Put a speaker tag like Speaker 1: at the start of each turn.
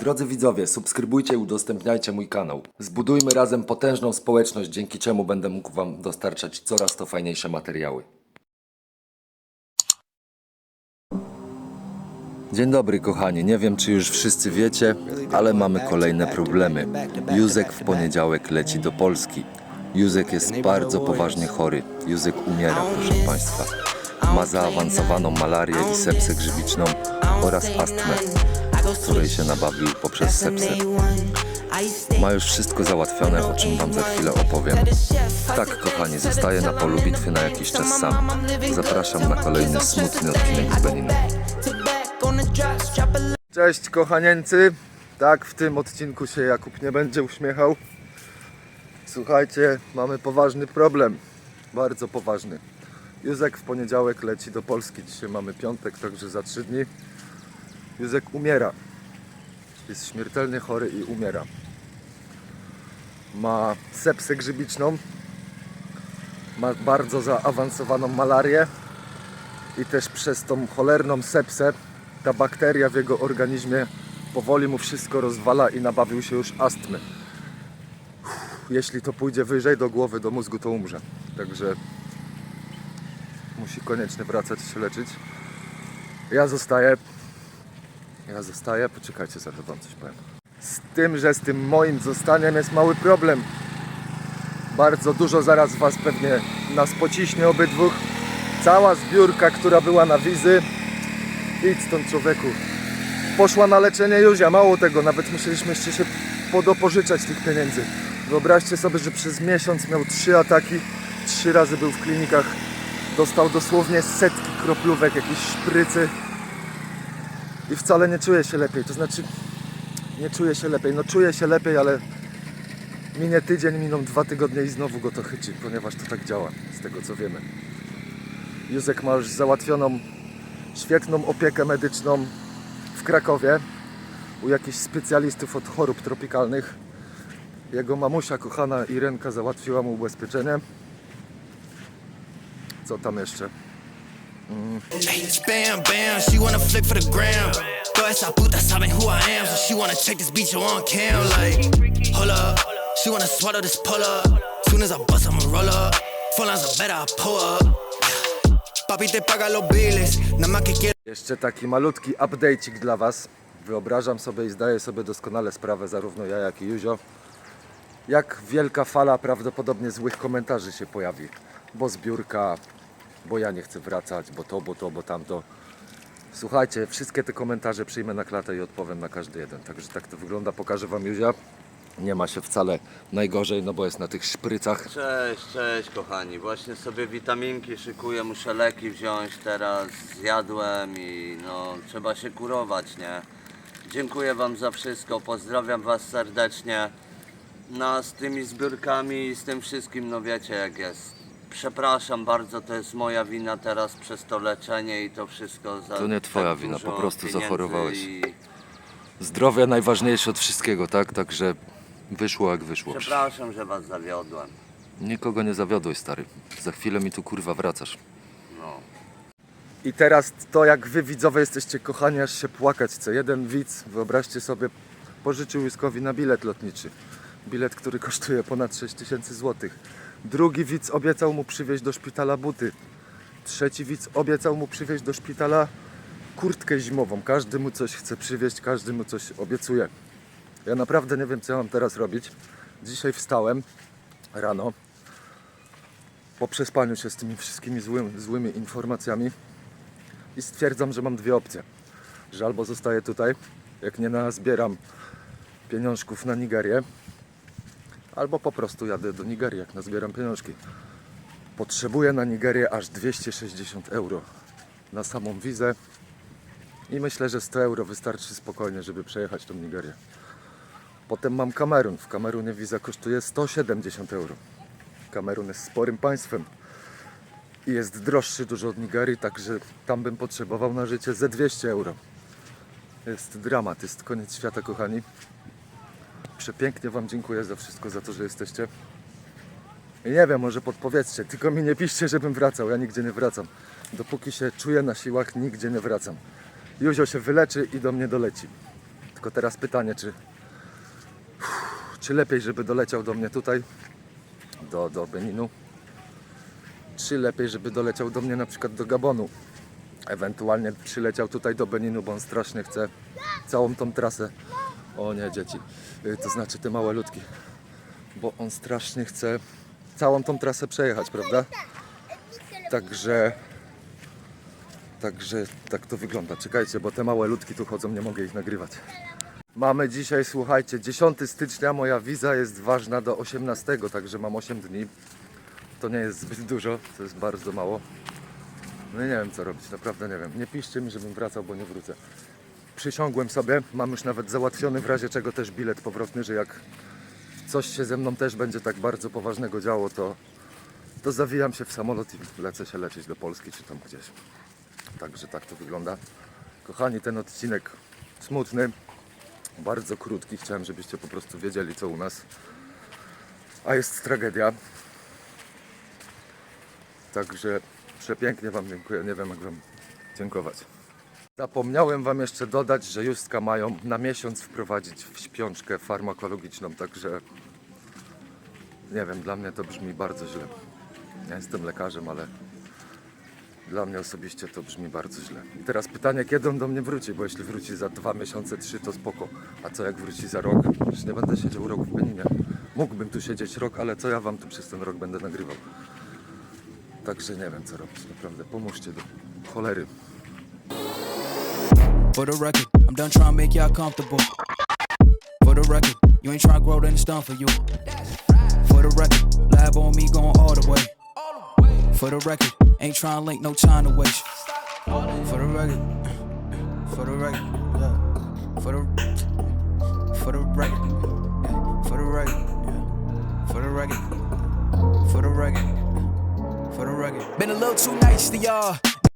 Speaker 1: Drodzy widzowie, subskrybujcie i udostępniajcie mój kanał. Zbudujmy razem potężną społeczność, dzięki czemu będę mógł Wam dostarczać coraz to fajniejsze materiały. Dzień dobry kochani, nie wiem czy już wszyscy wiecie, ale mamy kolejne problemy. Józek w poniedziałek leci do Polski. Józek jest bardzo poważnie chory. Józek umiera, proszę Państwa. Ma zaawansowaną malarię i sepsę grzybiczną oraz astmę, której się nabawił poprzez sepsę. Ma już wszystko załatwione, o czym Wam za chwilę opowiem. Tak, kochani, zostaję na polu bitwy na jakiś czas sam. Zapraszam na kolejny smutny odcinek z Beninem. Cześć kochanieńcy. Tak, w tym odcinku się Jakub nie będzie uśmiechał. Słuchajcie, mamy poważny problem. Bardzo poważny. Józek w poniedziałek leci do Polski. Dzisiaj mamy piątek, także za trzy dni. Józek umiera. Jest śmiertelnie chory i umiera. Ma sepsę grzybiczną. Ma bardzo zaawansowaną malarię. I też przez tą cholerną sepsę ta bakteria w jego organizmie powoli mu wszystko rozwala i nabawił się już astmy. Jeśli to pójdzie wyżej do głowy, do mózgu, to umrze. Także musi koniecznie wracać się leczyć. Ja zostaję. Ja zostaję. Poczekajcie, zaraz wam coś powiem. Z tym, że z tym moim zostaniem jest mały problem. Bardzo dużo zaraz was pewnie nas pociśnie obydwóch. Cała zbiórka, która była na wizy, Idź stąd człowieku. Poszła na leczenie Józia, mało tego, nawet musieliśmy jeszcze się podopożyczać tych pieniędzy. Wyobraźcie sobie, że przez miesiąc miał trzy ataki, trzy razy był w klinikach, dostał dosłownie setki kroplówek, jakieś szprycy i wcale nie czuje się lepiej, to znaczy nie czuje się lepiej, no czuje się lepiej, ale minie tydzień, miną dwa tygodnie i znowu go to chyci, ponieważ to tak działa, z tego co wiemy. Józek ma już załatwioną świetną opiekę medyczną w Krakowie u jakichś specjalistów od chorób tropikalnych. Jego mamusia kochana Irenka załatwiła mu ubezpieczenie. Co tam jeszcze?
Speaker 2: Bam, bam, she wanna flip for the gram. Esa puta who I am, so she wanna check this on cam. Like, hold up, she wanna swallow this pull up. Soon as I bust, I'ma roll up. Lines better, I pull up.
Speaker 1: Jeszcze taki malutki update'ik dla Was. Wyobrażam sobie i zdaję sobie doskonale sprawę, zarówno ja, jak i Juzio, jak wielka fala prawdopodobnie złych komentarzy się pojawi. Bo zbiórka, bo ja nie chcę wracać, bo to, bo to, bo tamto. Słuchajcie, wszystkie te komentarze przyjmę na klatę i odpowiem na każdy jeden. Także tak to wygląda, pokażę Wam Juzia. Nie ma się wcale najgorzej, no bo jest na tych szprycach.
Speaker 3: Cześć, cześć kochani. Właśnie sobie witaminki szykuję, muszę leki wziąć teraz. Zjadłem i no trzeba się kurować, nie? Dziękuję Wam za wszystko, pozdrawiam Was serdecznie. No z tymi zbiórkami i z tym wszystkim, no wiecie jak jest. Przepraszam bardzo, to jest moja wina teraz przez to leczenie i to wszystko za
Speaker 1: To nie twoja
Speaker 3: tak
Speaker 1: wina,
Speaker 3: dużo
Speaker 1: po prostu
Speaker 3: pieniędzy
Speaker 1: zachorowałeś.
Speaker 3: I
Speaker 1: Zdrowie najważniejsze od wszystkiego, tak? Także wyszło jak wyszło.
Speaker 3: przepraszam, że Was zawiodłem.
Speaker 1: Nikogo nie zawiodłeś, stary. Za chwilę mi tu kurwa wracasz.
Speaker 3: No.
Speaker 1: I teraz to, jak wy widzowie jesteście kochani, aż się płakać chce. Jeden widz, wyobraźcie sobie, pożyczył Józkowi na bilet lotniczy. Bilet, który kosztuje ponad 6 tysięcy złotych. Drugi widz obiecał mu przywieźć do szpitala buty. Trzeci widz obiecał mu przywieźć do szpitala kurtkę zimową. Każdy mu coś chce przywieźć, każdy mu coś obiecuje. Ja naprawdę nie wiem, co mam teraz robić. Dzisiaj wstałem rano po przespaniu się z tymi wszystkimi złymi, złymi informacjami i stwierdzam, że mam dwie opcje. Że albo zostaję tutaj, jak nie nazbieram pieniążków na Nigerię, albo po prostu jadę do Nigerii, jak nazbieram pieniążki. Potrzebuję na Nigerię aż 260 euro na samą wizę i myślę, że 100 euro wystarczy spokojnie, żeby przejechać tą Nigerię. Potem mam Kamerun. W Kamerunie wiza kosztuje 170 euro. Kamerun jest sporym państwem i jest droższy dużo od Nigerii, także tam bym potrzebował na życie ze 200 euro. Jest dramat, jest koniec świata, kochani. Przepięknie Wam dziękuję za wszystko, za to, że jesteście. I nie wiem, może podpowiedzcie, tylko mi nie piszcie, żebym wracał, ja nigdzie nie wracam. Dopóki się czuję na siłach, nigdzie nie wracam. Józio się wyleczy i do mnie doleci. Tylko teraz pytanie, czy, czy lepiej, żeby doleciał do mnie tutaj, do, do Beninu, czy lepiej, żeby doleciał do mnie na przykład do Gabonu. Ewentualnie przyleciał tutaj do Beninu, bo on strasznie chce całą tą trasę. O nie, dzieci. Y, To znaczy te małe ludki. Bo on strasznie chce całą tą trasę przejechać, prawda? Także. Także tak to wygląda. Czekajcie, bo te małe ludki tu chodzą, nie mogę ich nagrywać. Mamy dzisiaj, słuchajcie, 10 stycznia, moja wiza jest ważna do 18, także mam 8 dni. To nie jest zbyt dużo, to jest bardzo mało. No i nie wiem co robić, naprawdę nie wiem. Nie piszcie mi, żebym wracał, bo nie wrócę. Przysiągłem sobie, mam już nawet załatwiony w razie czego też bilet powrotny, że jak coś się ze mną też będzie tak bardzo poważnego działo, to, to zawijam się w samolot i lecę się leczyć do Polski czy tam gdzieś. Także tak to wygląda. Kochani, ten odcinek smutny, bardzo krótki. Chciałem, żebyście po prostu wiedzieli, co u nas. A jest tragedia. Także przepięknie Wam dziękuję. Nie wiem, jak Wam dziękować. Zapomniałem Wam jeszcze dodać, że Justka mają na miesiąc wprowadzić w śpiączkę farmakologiczną, także nie wiem, dla mnie to brzmi bardzo źle. Ja jestem lekarzem, ale dla mnie osobiście to brzmi bardzo źle. I teraz pytanie, kiedy on do mnie wróci, bo jeśli wróci za dwa miesiące, trzy, to spoko. A co jak wróci za rok? Już nie będę siedział rok w Beninie. Mógłbym tu siedzieć rok, ale co ja wam tu przez ten rok będę nagrywał? Także nie wiem co robić, naprawdę. Pomóżcie do cholery.
Speaker 4: For the record, I'm done trying to make y'all comfortable. For the record, you ain't trying to grow, then it's done for you. For the record, lab on me going all the way. For the record, ain't trying to link, no time to waste. For the record, for the record. For the, for the record, for the record, for the record, for the record, for the record. Been a little too nice to y'all.